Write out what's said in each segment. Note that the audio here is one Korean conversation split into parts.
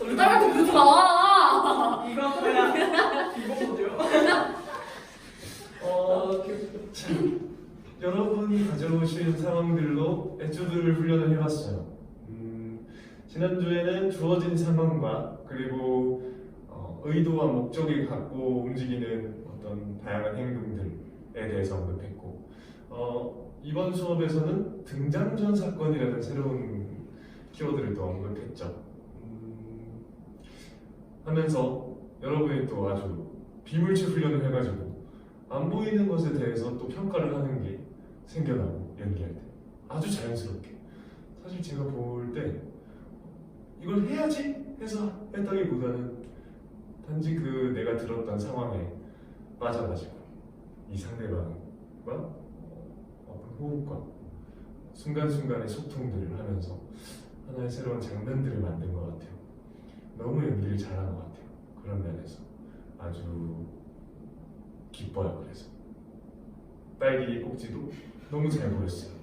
우리 딸한테 그러지 마. 이거 뭐야? 이거 뭐죠? 어, 참, 여러분이 가져오신 상황들로 에튜드를 훈련을 해봤어요. 음, 지난주에는 주어진 상황과 그리고 어, 의도와 목적이 갖고 움직이는 어떤 다양한 행동들에 대해서 언급했고 어, 이번 수업에서는 등장전 사건이라는 새로운 키워드를 또 언급했죠. 음, 하면서 여러분이 또 아주 비물치 훈련을 해가지고 안 보이는 것에 대해서 또 평가를 하는 게 생겨나고 연기할 때 아주 자연스럽게 사실 제가 볼 때 이걸 해야지 해서 했다기보다는 단지 그 내가 들었던 상황에 빠져가지고 이 상대방과 어떤 호흡과 순간순간의 소통들을 하면서 하나의 새로운 장면들을 만든 것 같아요. 너무 연기를 잘한 것 같아요. 그런 면에서 아주 기뻐요. 그래서 딸기 꼭지도 너무 잘 보였어요.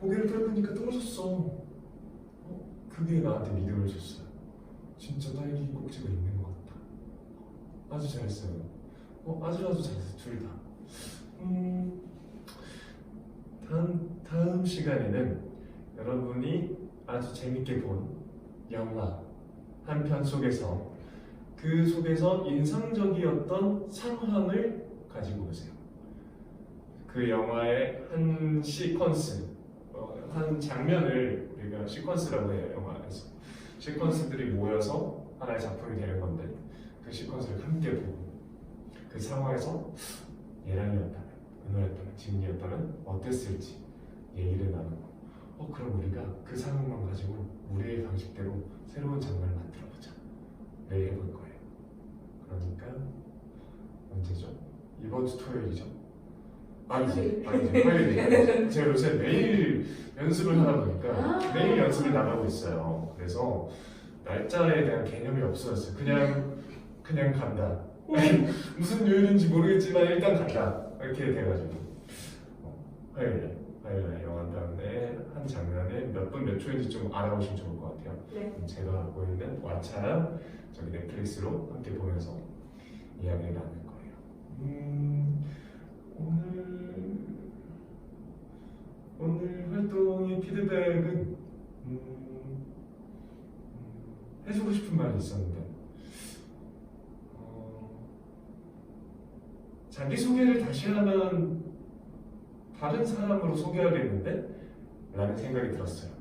고개를 떨구니까 떨어졌어. 어, 그게 나한테 믿음을 줬어요. 진짜 딸기 꼭지가 있는 것 같다. 아주 잘했어요. 어, 아주 아주 잘했어요. 둘 다. 음, 다음 다음 시간에는 여러분이 아주 재밌게 본 영화 한편 속에서 그 속에서 인상적이었던 상황을 가지고 오세요. 그 영화의 한 시퀀스, 어, 한 장면을 우리가 시퀀스라고 해요 영화에서 시퀀스들이 모여서 하나의 작품이 되는 건데 그 시퀀스를 함께 보고 그 상황에서 예랑이었다면 은호였다면 진이었다면 어땠을지 얘기를 나누고 어 그럼 우리가 그 상황만 가지고 우리의 방식대로 새로운 장면을 만들어 보자 를 해볼 거예요. 그러니까 언제죠? 이번 주 토요일이죠? 아니지, 아니지, 화요일이 제가 요새 매일 연습을 하다 보니까 아. 매일 연습을 나가고 있어요. 그래서 날짜에 대한 개념이 없어졌어요. 그냥 그냥 간다. 무슨 요일인지 모르겠지만 일단 간다. 이렇게 돼가지고 어, 화요일에 화요일에 영화 다음에 한 장면에 몇 분 몇 초인지 좀 알아보시면 좋을 것 같아요. 네. 제가 갖고 있는 왓챠 저기 넷플릭스로 함께 보면서 이야기를 나눌 거예요. 음, 오늘 오늘 활동의 피드백은 음, 음, 해주고 싶은 말이 있었는데 어, 자기 소개를 다시 하면 다른 사람으로 소개하겠는데? 라는 생각이 들었어요.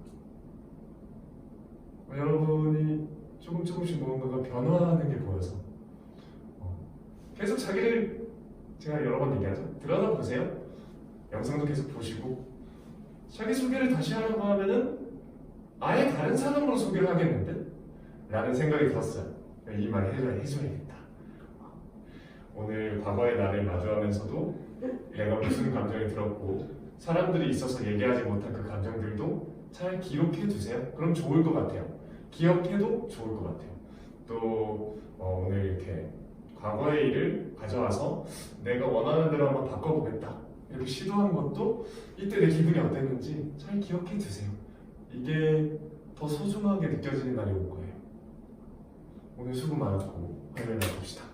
어, 여러분이 조금 조금씩 뭔가가 변화하는 게 보여서 어, 계속 자기를 제가 여러 번 얘기하죠. 들여다 보세요. 영상도 계속 보시고 자기 소개를 다시 하려고 하면은 아예 다른 사람으로 소개를 하겠는데? 라는 생각이 들었어요. 이 말을 해줘야, 해줘야겠다. 오늘 과거의 나를 마주하면서도 내가 무슨 감정이 들었고 사람들이 있어서 얘기하지 못한 그 감정들도 잘 기록해 두세요. 그럼 좋을 것 같아요. 기억해도 좋을 것 같아요. 또 어, 오늘 이렇게 과거의 일을 가져와서 내가 원하는 대로 한번 바꿔보겠다. 이렇게 시도한 것도 이때 내 기분이 어땠는지 잘 기억해 두세요. 이게 더 소중하게 느껴지는 날이 올 거예요. 오늘 수고 많았고 화요일에 봅시다.